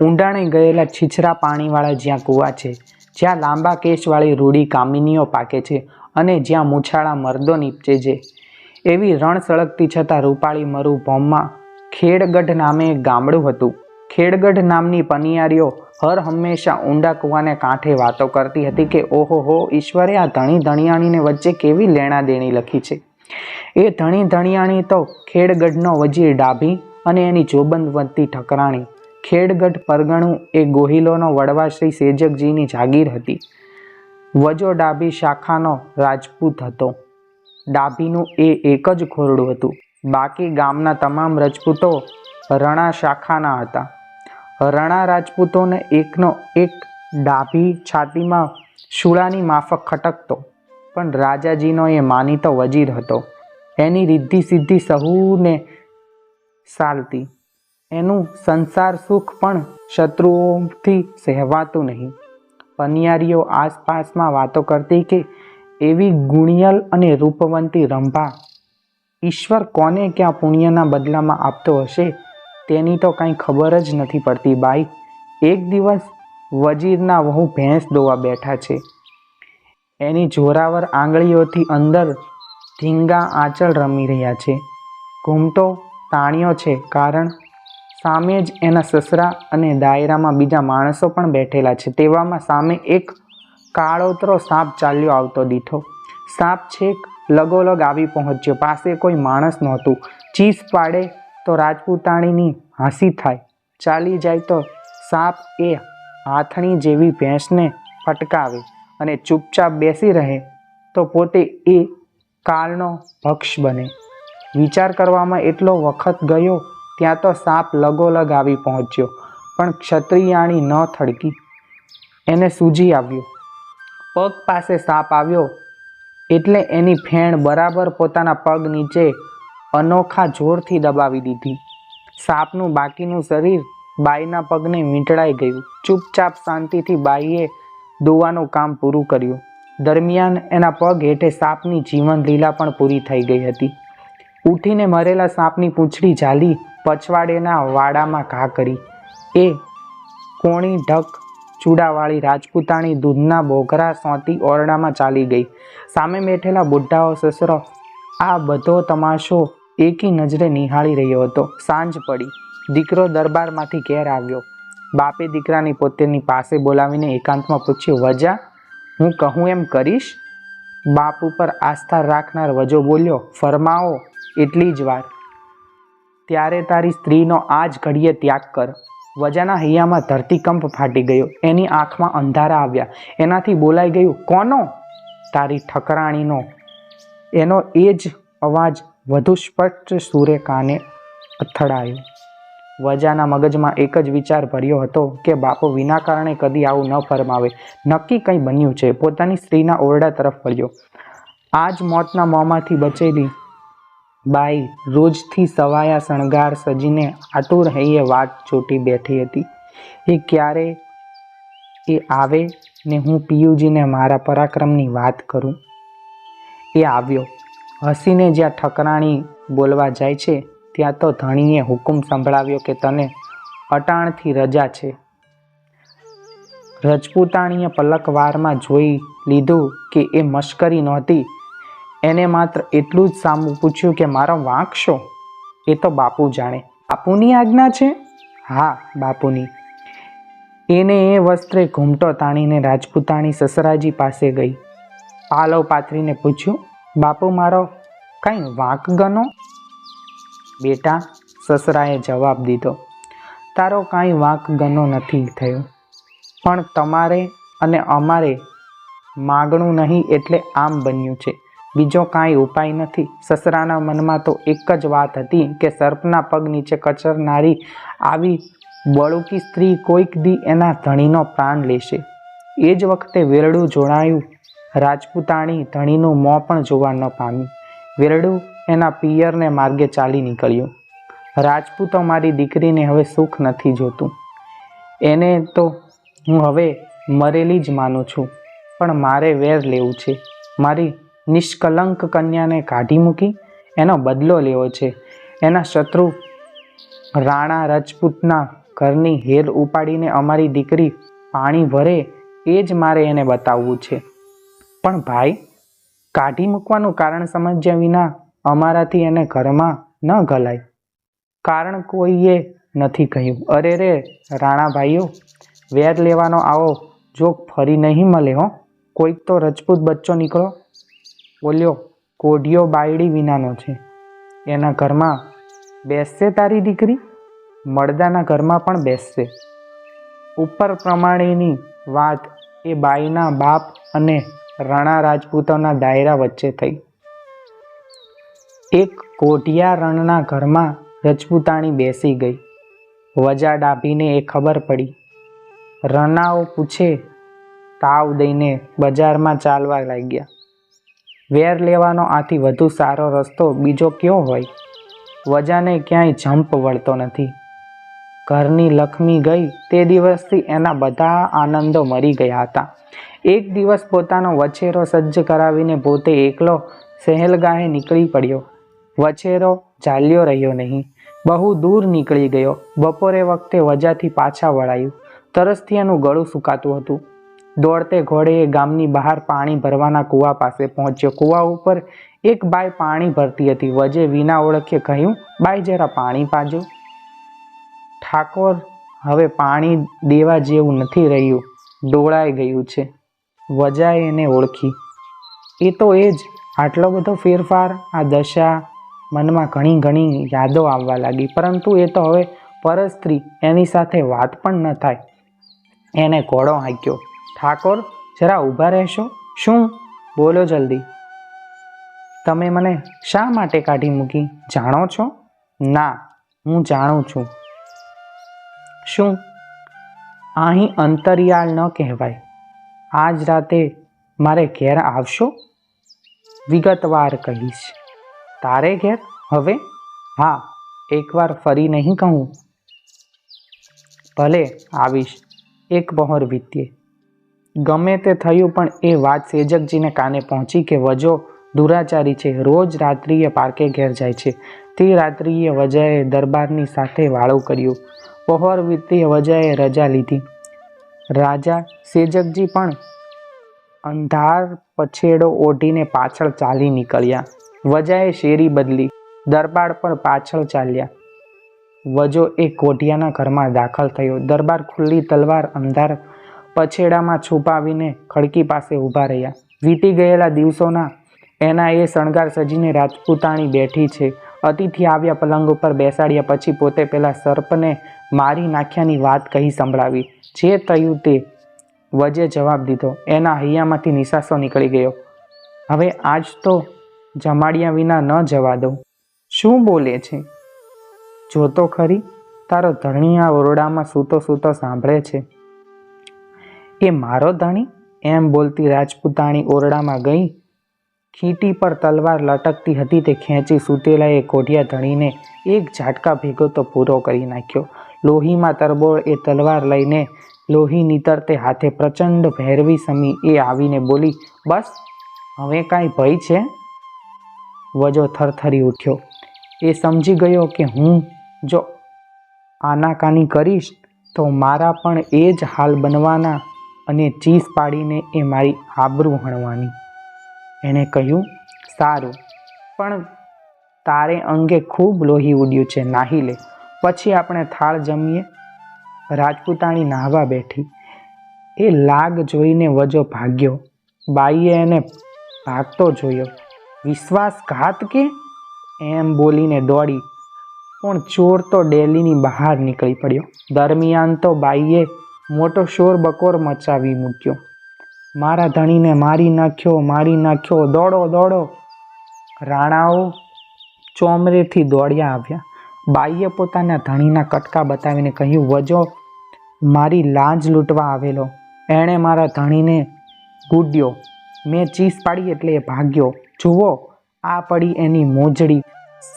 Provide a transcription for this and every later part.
ઊંડાણે ગયેલા છીછરા પાણીવાળા જ્યાં કૂવા છે, જ્યાં લાંબા કેશવાળી રૂડી કામિનીઓ પાકે છે અને જ્યાં મૂછાળા મર્દો નીપજે છે. એવી રણ સળગતી છતાં રૂપાળી મરુભોમમાં ખેડગઢ નામે એક ગામડું હતું. ખેડગઢ નામની પનિયારીઓ હર હંમેશા ઊંડા કૂવાને કાંઠે વાતો કરતી હતી કે, ઓહો હો, ઈશ્વરે આ ધણી ધણિયાણીને વચ્ચે કેવી લેણા દેણી લખી છે? એ ધણી ધણિયાણી તો ખેડગઢનો વજીર ડાભી અને એની જોબંદવંતી ઠકરાણી ખેડગઢ પરગણું એ ગોહિલોનો વડવા શ્રી સેજકજીની જાગીર હતી. વજો ડાભી શાખાનો રાજપૂત હતો. ડાભીનું એ એક જ ખોરડું હતું. બાકી ગામના તમામ રાજપૂતો રણા શાખાના હતા. રણા રાજપૂતોને એકનો એક ડાભી છાતીમાં શૂળાની માફક ખટકતો, પણ રાજાજીનો એ માનીતો વજીર હતો. એની રિદ્ધિ સિદ્ધિ સહુને સાલતી. એનું સંસાર સુખ પણ શત્રુઓથી સહેવાતું નહીં. પનિયારીઓ આસપાસમાં વાતો કરતી કે એવી ગુણિયલ અને રૂપવંતી રંભા, ઈશ્વર કોને ક્યાં પુણ્યના બદલામાં આપતો હશે તેની તો કાંઈ ખબર જ નથી પડતી બાઈ. એક દિવસ વજીરના વહુ ભેંસ દોવા બેઠા છે. એની જોરાવર આંગળીઓથી અંદર ધીંગા આંચળ રમી રહ્યા છે. ઘૂમતો તાણ્યો છે કારણ સામે જ એના સસરા અને દાયરામાં બીજા માણસો પણ બેઠેલા છે. તેવામાં સામે એક કાળોતરો સાપ ચાલ્યો આવતો દીઠો. સાપ છેક લગોલગ આવી પહોંચ્યો. પાસે કોઈ માણસ નહોતું. ચીસ પાડે તો રાજપૂતાણીની હાંસી થાય. ચાલી જાય તો સાપ એ હાથણી જેવી ભેંસને ફટકાવે અને ચૂપચાપ બેસી રહે તો પોતે એ કાળનો ભક્ષ બને. વિચાર કરવામાં એટલો વખત ગયો ત્યાં તો સાપ લગોલગ આવી પહોંચ્યો, પણ ક્ષત્રિયાણી ન થડકી. એને સૂજી આવ્યું. પગ પાસે સાપ આવ્યો એટલે એની ફેણ બરાબર પોતાના પગ નીચે અનોખા જોરથી દબાવી દીધી. સાપનું બાકીનું શરીર બાઈના પગને વીંટળાઈ ગયું. ચૂપચાપ શાંતિથી બાઈએ દોવાનું કામ પૂરું કર્યું. દરમિયાન એના પગ હેઠે સાપની જીવન લીલા પણ પૂરી થઈ ગઈ હતી. ઉઠીને મરેલા સાપની પૂંછડી ઝાલી પછવાડેના વાડામાં ઘા કરી. એ કોણી ઢક ચૂડાવાળી રાજપૂતાણી દૂધના બોઘરા સોંતી ઓરડામાં ચાલી ગઈ. સામે બેઠેલા બુઢાઓ સસરો આ બધો તમાશો એકી નજરે નિહાળી રહ્યો હતો. સાંજ પડી. દીકરો દરબારમાંથી ઘેર આવ્યો. બાપે દીકરાની પોતેની પાસે બોલાવીને એકાંતમાં પૂછ્યું, વજા, હું કહું એમ કરીશ? બાપ ઉપર આસ્થા રાખનાર વજો બોલ્યો, ફરમાવો, એટલી જ વાર. ત્યારે તારી સ્ત્રીનો આ જ ઘડીએ ત્યાગ કર. વજાના હૈયામાં ધરતીકંપ ફાટી ગયો. એની આંખમાં અંધારા આવ્યા. એનાથી બોલાઈ ગયું, કોનો? તારી ઠકરાણીનો. એનો એ જ અવાજ વધુ સ્પષ્ટ સૂરે કાને અથડાયો. વજાના મગજમાં એક જ વિચાર ભર્યો હતો કે બાપો વિના કારણે કદી આવું ન ફરમાવે. નક્કી કંઈ બન્યું છે? પોતાની સ્ત્રીના ઓરડા તરફ વળ્યો. આ જ મોતના મોંમાંથી બચેલી બાઈ રોજથી સવાયા શણગાર સજીને આતુર હૈયે વાટ ચોટી બેઠી હતી. એ ક્યારે? એ આવે ને હું પિયુજીને મારા પરાક્રમની વાત કરું. એ આવ્યો. હસીને જ્યાં ઠકરાણી બોલવા જાય છે, ત્યાં તો ધણીએ હુકુમ સંભળાવ્યો કે તને અટાણથી રજા છે. રજપૂતાણીએ પલકવારમાં જોઈ લીધું કે એ મશ્કરી નહોતી એને માત્ર એટલું જ સામું પૂછ્યું કે, મારો વાંક શો? એ તો બાપુ જાણે. બાપુની આજ્ઞા છે? હા, બાપુની. એને એ વસ્ત્રે ઘૂમટો તાણીને રાજપૂતાણી સસરાજી પાસે ગઈ. પાલવ પાથરીને પૂછ્યું, બાપુ, મારો કાંઈ વાંક ગનો બેટા, સસરાએ જવાબ દીધો, તારો કાંઈ વાંક ગનો નથી થયો. પણ તમારે અને અમારે માગણું નહીં એટલે આમ બન્યું છે. બીજો કાંઈ ઉપાય નથી. સસરાના મનમાં તો એક જ વાત હતી કે સર્પના પગ નીચે કચરનારી આવી બળુકી સ્ત્રી કોઈક દી એના ધણીનો પ્રાણ લેશે. એ જ વખતે વેરડું જોડાયું. રાજપૂતાણી ધણીનું મોં પણ જોવા ન પામ્યું વેરડું એના પિયરને માર્ગે ચાલી નીકળ્યું. રાજપૂતો મારી દીકરીને હવે સુખ નથી જોતું. એને તો હું હવે મરેલી જ માનું છું. પણ મારે વેર લેવું છે. મારી નિષ્કલંક કન્યાને કાઢી મૂકી એનો બદલો લેવો છે. એના શત્રુ રાણા રાજપૂતના ઘરની હેર ઉપાડીને અમારી દીકરી પાણી ભરે એ જ મારે એને બતાવવું છે. પણ ભાઈ, કાઢી મૂકવાનું કારણ સમજ્યા વિના અમારાથી એને ઘરમાં ન ગલાય. કારણ કોઈએ નથી કહ્યું. અરે રે, રાણા ભાઈઓ, વેર લેવાનો આવો જોક ફરી નહીં મળે હો. કોઈક તો રજપૂત બચ્ચો નીકળો. બોલ્યો કોઢિયો બાયડી વિનાનો છે. એના ઘરમાં બેસશે તારી દીકરી? મળદાના ઘરમાં પણ બેસશે. ઉપર પ્રમાણેની વાત એ બાઈના બાપ અને રણા રાજપૂતોના દાયરા વચ્ચે થઈ. એક કોઢિયા રણના ઘરમાં રજપૂતાણી બેસી ગઈ. વજા ડાભીને એ ખબર પડી. રણાઓ પૂછે, તાવ દઈને બજારમાં ચાલવા લાગ્યા. વેર લેવાનો આથી વધુ સારો રસ્તો બીજો કયો હોય? વજાને ક્યાંય જંપ વળતો નથી. ઘરની લક્ષ્મી ગઈ તે દિવસથી એના બધા આનંદો મરી ગયા હતા. એક દિવસ પોતાનો વછેરો સજ્જ કરાવીને પોતે એકલો સહેલગાહે નીકળી પડ્યો. વછેરો ચાલ્યો રહ્યો નહીં. બહુ દૂર નીકળી ગયો. બપોરે વખતે વજાથી પાછા વળાયું. તરસથી એનું ગળું સુકાતું હતું. દોડતે ઘોડે ગામની બહાર પાણી ભરવાના કૂવા પાસે પહોંચ્યો. કૂવા ઉપર એક બાઈ પાણી ભરતી હતી. વજે વિના ઓળખે કહ્યું, બાઈ જરા પાણી પાજો. ઠાકોર હવે પાણી દેવા જેવું નથી રહ્યું. ડોળાઈ ગયું છે. વજાએ એને ઓળખી. એ તો એ જ. આટલો બધો ફેરફાર, આ દશા મનમાં ઘણી ઘણી યાદો આવવા લાગી. પરંતુ એ તો હવે પરસ્ત્રી એની સાથે વાત પણ ન થાય. એને ઘોડો હાંક્યો. ઠાકોર, જરા ઊભા રહેશો? શું? બોલો જલ્દી. તમે મને શા માટે કાઢી મૂકી? જાણો છો? ના, હું જાણું છું. શું? અહીં અંતરિયાળ ન કહેવાય. આજ રાતે મારે ઘેર આવશો? વિગતવાર કહીશ. તારે ઘેર? હવે? હા, એકવાર ફરી નહીં કહું. ભલે, આવીશ. એક બહોર વીત્યે ગમે તે થયું પણ એ વાત સેજકજીને કાને પહોંચી કે વજો દુરાચારી છે. રોજ રાત્રિએ પાર્કે ઘેર જાય છે. તે રાત્રિએ વજાએ દરબારની સાથે વાળું કર્યું. પહોર વીતીએ વજાએ રજા લીધી. રાજા સેજકજી પણ અંધાર પછેડો ઓઢીને પાછળ ચાલી નીકળ્યા. વજાએ શેરી બદલી. દરબાર પણ પાછળ ચાલ્યા. વજો એ કોઢિયાના ઘરમાં દાખલ થયો. દરબાર ખુલ્લી તલવાર અંધાર પછેડામાં છુપાવીને ખડકી પાસે ઊભા રહ્યા. વીતી ગયેલા દિવસોના એના એ શણગાર સજીને રાજપૂતાણી બેઠી છે. અતિથિ આવ્યા પલંગ ઉપર બેસાડ્યા પછી પોતે પેલા સર્પને મારી નાખ્યાની વાત કહી સંભળાવી. જે થયું તે વજે જવાબ દીધો. એના હૈયામાંથી નિશાસો નીકળી ગયો. હવે આજ તો જમાડ્યા વિના ન જવા દઉં. શું બોલે છે? જોતો ખરી? તારો ધણી આ ઓરડામાં સૂતો સૂતો સાંભળે છે. એ મારો ધણી? એમ બોલતી રાજપૂતાણી ઓરડામાં ગઈ. ખીટી પર તલવાર લટકતી હતી તે ખેંચી સૂતેલા એ કોઢિયા ધણીને એક ઝાટકા ભેગો તો પૂરો કરી નાખ્યો. લોહીમાં તરબોળ એ તલવાર લઈને લોહી નીતરતે હાથે પ્રચંડ ભૈરવી સમી એ આવીને બોલી, બસ, હવે કાંઈ ભય છે? વજો થરથરી ઉઠ્યો. એ સમજી ગયો કે હું જો આનાકાની કરીશ તો મારા પણ એ જ હાલ બનવાના અને ચીસ પાડીને એ મારી આબરૂ હણવાની. એણે કહ્યું, સારું, પણ તારે અંગે ખૂબ લોહી ઉડ્યું છે, નાહી લે. પછી આપણે થાળ જમીએ. રાજપૂતાણી નાહવા બેઠી. એ લાગ જોઈને વજો ભાગ્યો. બાઈએ એને ભાગતો જોયો. વિશ્વાસઘાત કે? એમ બોલીને દોડી. પણ ચોર તો ડેલીની બહાર નીકળી પડ્યો. દરમિયાન તો બાઈએ મોટો શોર બકોર મચાવી મૂક્યો. મારા ધણીને મારી નાખ્યો મારી નાખ્યો, દોડો દોડો. રાણાઓ ચોમરેથી દોડ્યા આવ્યા. બાઈએ પોતાના ધણીના કટકા બતાવીને કહ્યું, વજો, મારી લાંજ લૂંટવા આવેલો. એણે મારા ધણીને ગુડ્યો. મેં ચીસ પાડી એટલે એ ભાગ્યો. જુઓ, આ પડી એની મોજડી.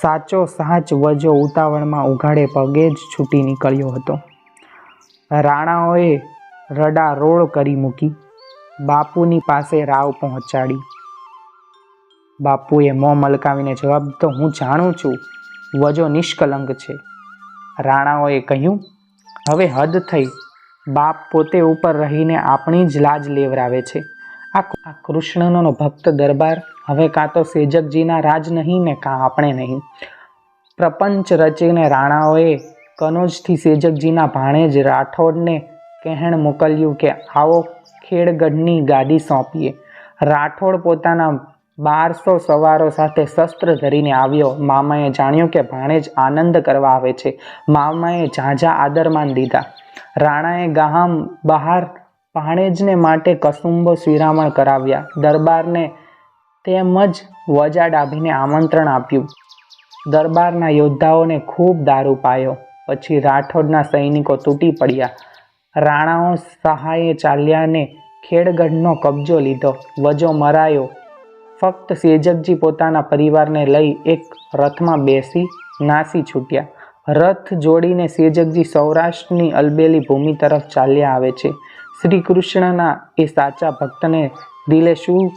સાચો સાચ વજો ઉતાવળમાં ઉઘાડે પગે જ છૂટી નીકળ્યો હતો. રાણાઓએ રડા રોળ કરી મૂકી, બાપુની પાસે રાવ પહોંચાડી. બાપુએ મોં મલકાવીને જવાબ તો હું જાણું છું, વજો નિષ્કલંક છે. રાણાઓએ કહ્યું, હવે હદ થઈ. બાપ પોતે ઉપર રહીને આપણી જ લાજ લેવરાવે છે. આ કૃષ્ણનો ભક્ત દરબાર, હવે કાં તો સેજકજીના રાજ નહીં ને કાં આપણે નહીં. પ્રપંચ રચીને રાણાઓએ કનોજથી સેજકજીના ભાણેજ રાઠોડને કહેણ મોકલ્યું કે, આવો ખેડગઢની ગાદી સોંપીએ. રાઠોડ પોતાના બારસો સવારો સાથે શસ્ત્ર ધરીને આવ્યો. મામાએ જાણ્યું કે ભાણેજ આનંદ કરવા આવે છે. મામાએ ઝાઝા આદરમાન દીધા. રાણાએ ગામ બહાર ભાણેજને માટે કસુંબો શિરામણ કરાવ્યા. દરબારને તેમજ વજા ડાભીને આમંત્રણ આપ્યું. દરબારના યોદ્ધાઓને ખૂબ દારૂ પાયો. પછી રાઠોડના સૈનિકો તૂટી પડ્યા. રાણાઓ સહાયે ચાલ્યાને ખેડગઢનો કબજો લીધો. વજો મરાયો. ફક્ત સેજકજી પોતાના પરિવારને લઈ એક રથમાં બેસી નાસી છૂટ્યા. રથ જોડીને સેજકજી સૌરાષ્ટ્રની અલબેલી ભૂમિ તરફ ચાલ્યા આવે છે. શ્રી કૃષ્ણના એ સાચા ભક્તને દિલે શું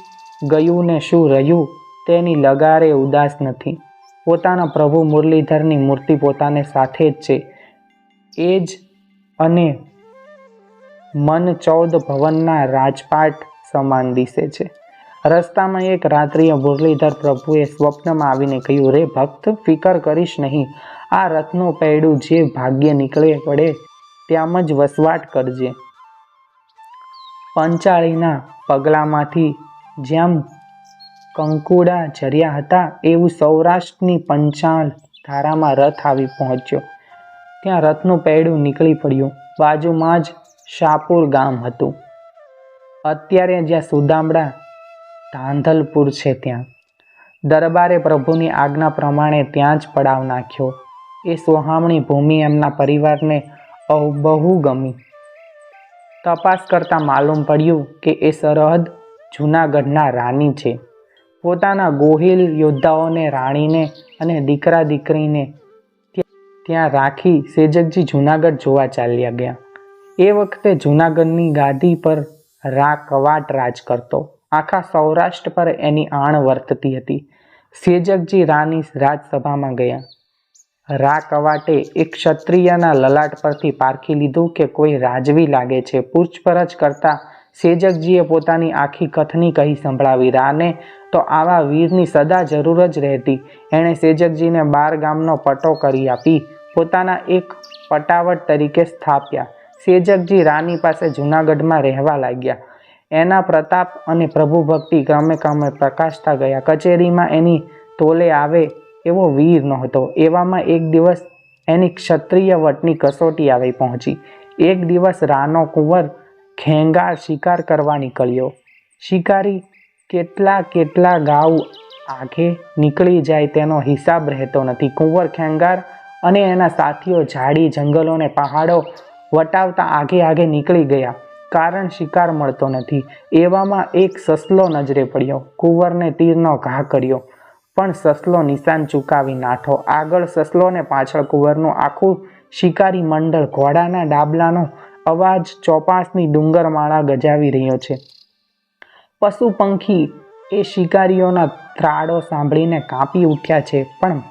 ગયું ને શું રહ્યું તેની લગારે ઉદાસ નથી. પોતાના પ્રભુ મુરલીધરની મૂર્તિ પોતાને સાથે જ છે. એ જ અને મન ચૌદ ભવનના રાજપાટ સમાન દિશે છે. રસ્તામાં એક રાત્રિએ મુરલીધર પ્રભુએ સ્વપ્નમાં આવીને કહ્યું, રે ભક્ત, ફિકર કરીશ નહીં. આ રથનું પૈડું જે ભાગ્ય નીકળે પડે ત્યાં જ વસવાટ કરજે. પંચાળીના પગલામાંથી જેમ કંકુડા ઝર્યા હતા એવું સૌરાષ્ટ્રની પંચાળ ધારામાં રથ આવી પહોંચ્યો. ત્યાં રથનું પૈડું નીકળી પડ્યું. બાજુમાં જ શાપુર ગામ હતું. અત્યારે જ્યાં સુદામડા, ધાંધલપુર છે ત્યાં. દરબારે પ્રભુની આજ્ઞા પ્રમાણે ત્યાં જ પડાવ નાખ્યો. એ સોહામણી ભૂમિ એમના પરિવારને બહુ ગમી. તપાસ કરતાં માલુમ પડ્યું કે એ સરહદ જૂનાગઢના રાની છે. પોતાના ગોહિલ યોદ્ધાઓને, રાણીને અને દીકરા દીકરીને ત્યાં- રાખી સેજકજી જૂનાગઢ જોવા ચાલ્યા ગયા. એ વખતે જૂનાગઢની ગાદી પર રા કવાટ રાજ કરતો. આખા સૌરાષ્ટ્ર પર એની આણ વર્તતી હતી. સેજકજી રાની રાજસભામાં ગયા. રા કવાટે એક ક્ષત્રિયના લલાટ પરથી પારખી લીધું કે કોઈ રાજવી લાગે છે. પૂછપરછ કરતા સેજકજીએ પોતાની આખી કથની કહી સંભળાવી. રાને તો આવા વીરની સદા જરૂર જ રહેતી. એણે સેજકજીને બાર ગામનો પટો કરી આપી, પોતાના એક પટાવટ તરીકે સ્થાપ્યા. સેજકજી રાની પાસે જૂનાગઢમાં રહેવા લાગ્યા. એના પ્રતાપ અને પ્રભુ ભક્તિ ક્રમે ક્રમે પ્રકાશતા ગયા. કચેરીમાં એની તોલે આવે એવો વીર નહોતો. એવામાં એક દિવસ એની ક્ષત્રિય વટની કસોટી આવી પહોંચી. એક દિવસ રાનો કુંવર ખેંગાર શિકાર કરવા નીકળ્યો. શિકારી કેટલા કેટલા ગાઉ આગે નીકળી જાય તેનો હિસાબ રહેતો નથી. કુંવર, ખેંગાર અને એના સાથીઓ ઝાડી, જંગલો અને પહાડો વટાવતા આગે આગે નીકળી ગયા. કારણ શિકાર મળતો નથી. એવામાં એક સસલો નજરે પડ્યો. કુંવરને તીરનો ઘા કર્યો. પણ સસલો નિશાન ચૂકાવી નાઠો. આગળ સસલો ને પાછળ કુંવરનું આખું શિકારી મંડળ ઘોડાના ડાબલાનો અવાજ ચોપાસની ડુંગરમાળા ગજાવી રહ્યો છે. પશુ પંખી એ શિકારીઓના ત્રાડો સાંભળીને કાંપી ઉઠ્યા છે, પણ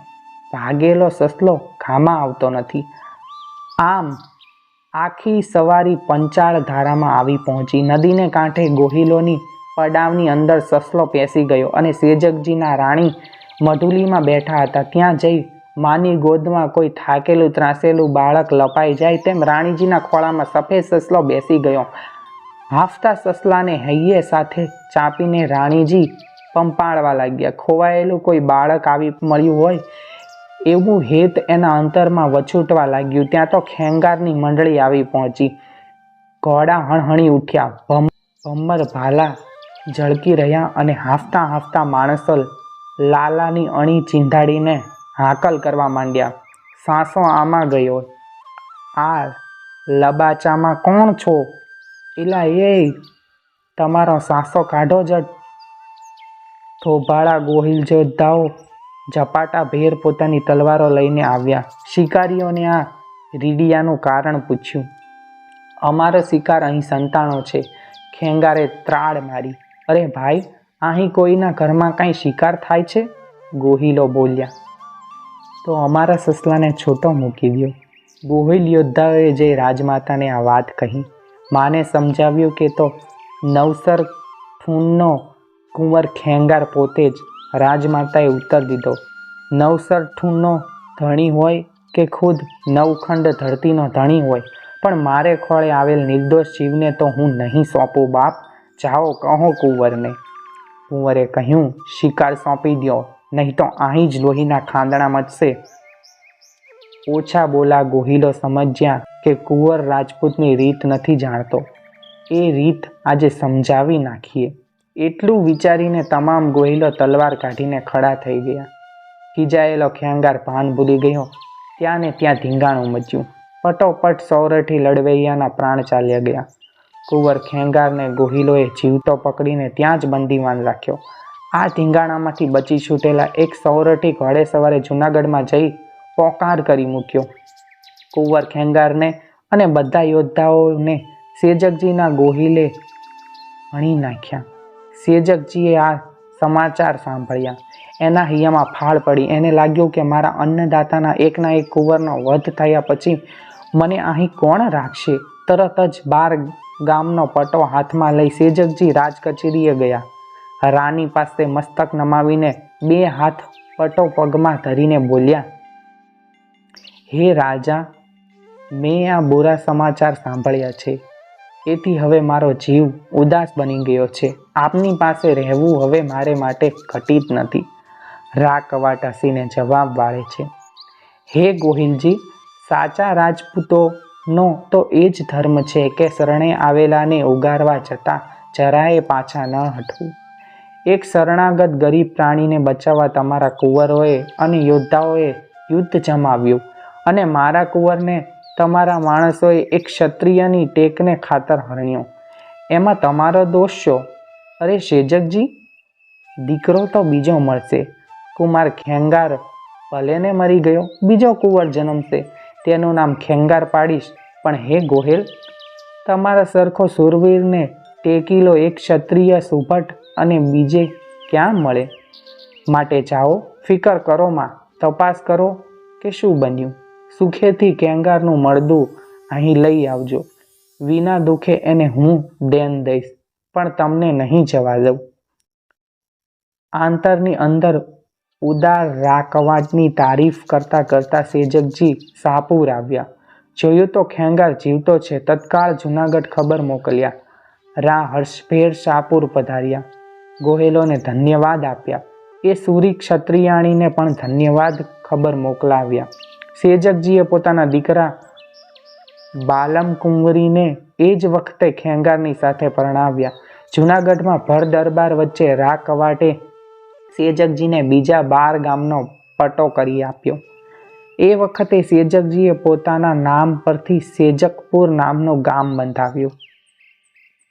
ભાગેલો સસલો ઘામાં આવતો નથી. આમ આખી સવારી પંચાળ ધારામાં આવી પહોંચી. નદીને કાંઠે ગોહિલોની પડાવની અંદર સસલો પેસી ગયો અને સેજકજીના રાણી મઢુલીમાં બેઠા હતા. ત્યાં જઈ માની ગોદમાં કોઈ થાકેલું ત્રાસેલું બાળક લપાઈ જાય તેમ રાણીજીના ખોળામાં સફેદ સસલો બેસી ગયો. હાફતા સસલાને હૈયે સાથે ચાપીને રાણીજી પંપાળવા લાગ્યા. ખોવાયેલું કોઈ બાળક આવી મળ્યું હોય એવું હેત એના અંતરમાં વછૂટવા લાગ્યું. ત્યાં તો ખેંગારની મંડળી આવી પહોંચી. ઘોડા હણહણી ઉઠ્યા. ભમ, ભમ્મર ભાલા ઝળકી રહ્યા અને હાંફતા હાંફતા માણસો લાલાની અણી ચીંધાડીને હાકલ કરવા માંડ્યા. સાસો આમાં ગયો. આ લબાચામાં કોણ છો? એલા, એ તમારો સાસો કાઢો જ. થોભાળા ગોહિલ યોદ્ધાઓ ઝપાટા ભેર પોતાની તલવારો લઈને આવ્યા. શિકારીઓને આ રીડિયાનું કારણ પૂછ્યું. અમારો શિકાર અહીં સંતાણો છે. ખેંગારે ત્રાડ મારી. અરે ભાઈ, અહીં કોઈના ઘરમાં કાંઈ શિકાર થાય છે? ગોહિલો બોલ્યા. તો અમારા સસલાને છોટો મૂકી દો ગોહિલ યોદ્ધાઓએ જે રાજમાતાને આ વાત કહી માને સમજાવ્યું કે તો નવસર ઠૂનનો કુંવર ખેંગાર પોતે જ રાજમાતાએ ઉત્તર દીધો. નવસર ઠૂનનો ધણી હોય કે ખુદ નવખંડ ધરતીનો ધણી હોય, પણ મારે ખોળે આવેલ નિર્દોષ જીવને તો હું નહીં સોંપું, બાપ. જાઓ, કહો કુંવરને. કુંવરે કહ્યું, શિકાર સોંપી દો નહીં તો અહીં જ લોહીના ખાંદણા મચશે. ઓછા બોલા ગોહિલો સમજ્યા કે કુંવર રાજપૂતની રીત નથી જાણતો. એ રીત આજે સમજાવી નાખીએ. એટલું વિચારીને તમામ ગોહિલો તલવાર કાઢીને ખડા થઈ ગયા. ખીજાયેલો ખેંગાર ભાન ભૂલી ગયો. ત્યાં ને ત્યાં ધીંગાણું મચ્યું. પટોપટ સૌરઠી લડવૈયાના પ્રાણ ચાલ્યા ગયા. કુંવર ખેંગારને ગોહિલોએ જીવતો પકડીને ત્યાં જ બંદીવાન રાખ્યો. આ ધીંગાણામાંથી બચી છૂટેલા એક સૌરઠી ઘોડે સવારે જૂનાગઢમાં જઈ પોકાર કરી મૂક્યો. કુંવર ખેંગારને અને બધા યોદ્ધાઓને સેજકજીના ગોહિલે હણી નાખ્યા. સેજકજીએ આ સમાચાર સાંભળ્યા. એના હૈયામાં ફાળ પડી. એને લાગ્યું કે મારા અન્નદાતાના એકના એક કુંવરનો વધ થયા પછી મને અહીં કોણ રાખશે? તરત જ બાર ગામનો પટો હાથમાં લઈ સેજકજી રાજ કચેરીએ ગયા. રાની પાસે મસ્તક નમાવીને બે હાથ પટો પગમાં ધરીને બોલ્યા, હે રાજા મેં આ બુરા સમાચાર સાંભળ્યા છે. એથી હવે મારો જીવ ઉદાસ બની ગયો છે. આપની પાસે રહેવું હવે મારે માટે ઘટિત નથી. રા કવાટ હસીને જવાબ વાળે છે. હે ગોહિલજી, સાચા રાજપૂતોનો તો એ જ ધર્મ છે કે શરણે આવેલાને ઉગારવા જતાં જરાય પાછા ન હટવું. એક શરણાગત ગરીબ પ્રાણીને બચાવવા તમારા કુંવરોએ અને યોદ્ધાઓએ યુદ્ધ જમાવ્યું અને મારા કુંવરને તમારા માણસોએ એક ક્ષત્રિયની ટેકને ખાતર હરણ્યો. એમાં તમારો દોષ છો અરે શેજકજી દીકરો તો બીજો મળશે. કુમાર ખેંગાર ભલેને મરી ગયો, બીજો કુંવર જન્મશે. તેનું નામ ખેંગાર પાડીશ. પણ હે ગોહેલ, તમારા સરખો સુરવીરને ટેકીલો એક ક્ષત્રિય સુભટ અને બીજે ક્યાં મળે? માટે જાઓ, ફિકર કરો માં, તપાસ કરો કે શું બન્યું? સુખેથી કેંગારનું મળદું અહીં લઈ આવજો. વિના દુઃખે એને હું દેન દઈશ, પણ તમને નહીં જવા દઉં. આંતરની અંદર ઉદાર રાકવાટની તારીફ કરતા કરતા સેજકજી સાપુર આવ્યા. જોયું તો ખેંગાર જીવતો છે, તત્કાળ જુનાગઢ ખબર મોકલ્યા. રા હર્ષભેર શાહપુર પધાર્યા. ગોહેલોને ધન્યવાદ આપ્યા. એ સુરી ક્ષત્રિયાણીને પણ ધન્યવાદ ખબર મોકલાવ્યા. સેજકજીએ પોતાના દીકરા બાલમ કુંવરીને એ જ વખતે ખેંગારની સાથે પરણાવ્યા. જૂનાગઢમાં ભર દરબાર વચ્ચે રા કવાટે સેજકજીને બીજા બાર ગામનો પટો કરી આપ્યો. એ વખતે સેજકજીએ પોતાના નામ પરથી સેજકપુર નામનું ગામ બંધાવ્યું.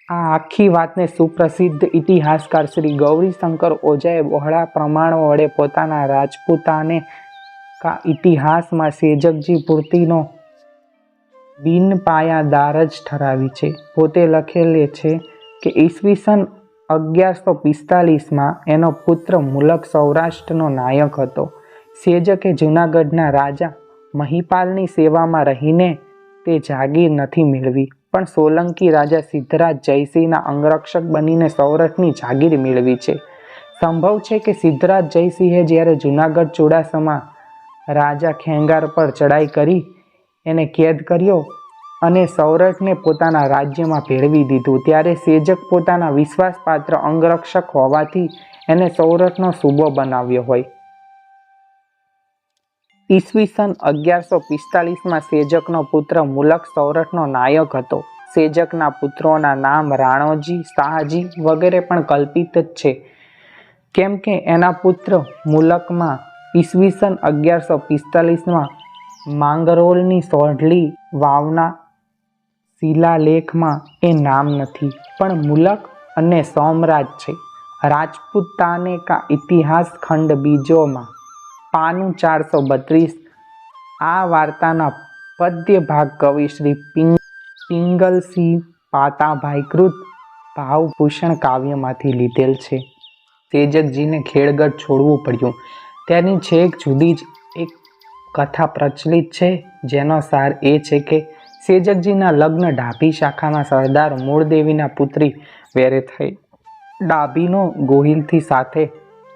આ આખી વાતને સુપ્રસિદ્ધ ઇતિહાસકાર શ્રી ગૌરીશંકર ઓઝાએ બહોળા પ્રમાણો વડે પોતાના રાજપૂતાને કા ઇતિહાસમાં સેજકજી પૂર્તિનો બિન પાયાદાર જ ઠરાવી છે. પોતે લખેલે છે કે ઈસવીસન અગિયારસો પિસ્તાલીસમાં એનો પુત્ર મુલક સૌરાષ્ટ્રનો નાયક હતો. સેજકે જૂનાગઢના રાજા મહિપાલની સેવામાં રહીને તે જાગીર નથી મેળવી, પણ સોલંકી રાજા સિદ્ધરાજ જયસિંહના અંગરક્ષક બનીને સૌરાષ્ટ્રની જાગીર મેળવી છે. સંભવ છે કે સિદ્ધરાજ જયસિંહે જ્યારે જૂનાગઢ ચોડાસમા રાજા ખેંગાર પર ચડાઈ કરી એને કેદ કર્યો અને સૌરઠને પોતાના રાજ્યમાં ભેળવી દીધું. ત્યારે સેજક પોતાના વિશ્વાસપાત્ર અંગરક્ષક હોવાથી એને સૌરઠનો સૂબો બનાવ્યો હોય. ઈસવીસન અગિયારસો પિસ્તાલીસમાં સેજકનો પુત્ર મુલક સૌરઠનો નાયક હતો. સેજકના પુત્રોના નામ રાણોજી, શાહજી વગેરે પણ કલ્પિત જ છે. કેમ કે એના પુત્ર મુલકમાં ઈસવીસન અગિયારસો પિસ્તાલીસમાં માંગરોળની સોઢલી વાવના શિલાલેખમાં એ નામ નથી, પણ મુલક અને સોમરાજ છે. રાજપૂતાને કા ઇતિહાસ ખંડ બીજોમાં પાનું ચારસો બત્રીસ. આ વાર્તાના પદ્ય ભાગ કવિ શ્રી પિંગ પિંગલસિંહ પાતાભાઈ કૃત ભાવભૂષણ કાવ્યમાંથી લીધેલ છે. તેજકજીને ખેડગઢ છોડવું પડ્યું. તેની છેક જુદી જ એક કથા પ્રચલિત છે, જેનો સાર એ છે કે સેજકજીના લગ્ન ડાભી શાખાના સરદાર મૂળદેવીના પુત્રી વેરે થઈ. ડાભીનો ગોહિલથી સાથે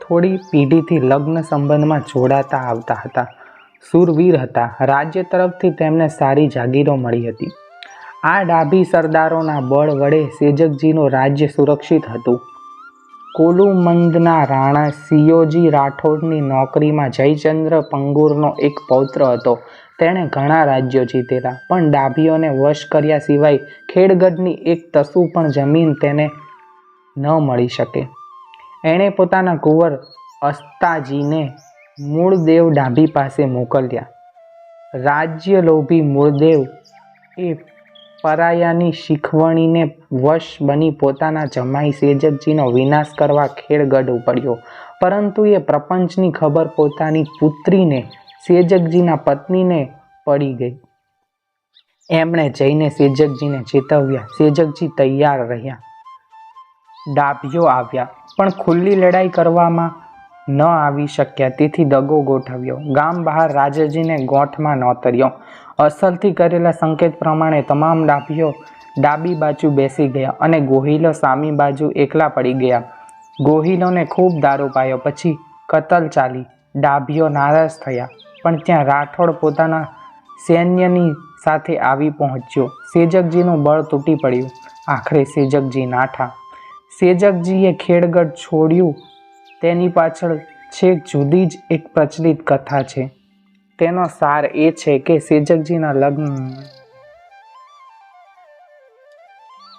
થોડી પેઢીથી લગ્ન સંબંધમાં જોડાતા આવતા હતા. સુરવીર હતા. રાજ્ય તરફથી તેમને સારી જાગીરો મળી હતી. આ ડાભી સરદારોના બળ વડે સેજકજીનું રાજ્ય સુરક્ષિત હતું. કોલુમંદના રાણા સિયોજી રાઠોડની નોકરીમાં જયચંદ્ર પંગુરનો એક પૌત્ર હતો. તેણે ઘણા રાજ્યો જીતેલા, પણ ડાભીઓને વશ કર્યા સિવાય ખેડગઢની એક તસુ પણ જમીન તેને ન મળી શકે. એણે પોતાના કુંવર અસ્તાજીને મૂળદેવ ડાભી પાસે મોકલ્યા. રાજ્ય લોભી મૂળદેવ એ પરાયાની શીખવણીને વશ બની પોતાના જમાઈ સેજકજીનો વિનાશ કરવા ખેડગઢ ઉપડ્યો. પરંતુ એ પ્રપંચની ખબર પોતાની પુત્રીને સેજકજીના પત્નીને પડી ગઈ. એમણે જઈને સેજકજીને ચેતવ્યા. સેજકજી તૈયાર રહ્યા. ડાભીઓ આવ્યા, પણ ખુલ્લી લડાઈ કરવામાં ન આવી શક્યા. તેથી દગો ગોઠવ્યો. ગામ બહાર રાજાજીને ગોઠમાં નોતર્યો. અસલથી કરેલા સંકેત પ્રમાણે તમામ ડાભીઓ ડાબી બાજુ બેસી ગયા અને ગોહિલો સામી બાજુ એકલા પડી ગયા. ગોહિલોને ખૂબ દારૂ પાયો. પછી કતલ ચાલી. ડાભીઓ નારાજ થયા. પણ ત્યાં રાઠોડ પોતાના સૈન્યની સાથે આવી પહોંચ્યો. સેજકજીનું બળ તૂટી પડ્યું. આખરે સેજકજી નાઠા. સેજકજીએ ખેડગઢ છોડ્યું. તેની પાછળ છેક જુદી જ એક પ્રચલિત કથા છે. તેનો સાર એ છે કે સિજકજીના લગ્ન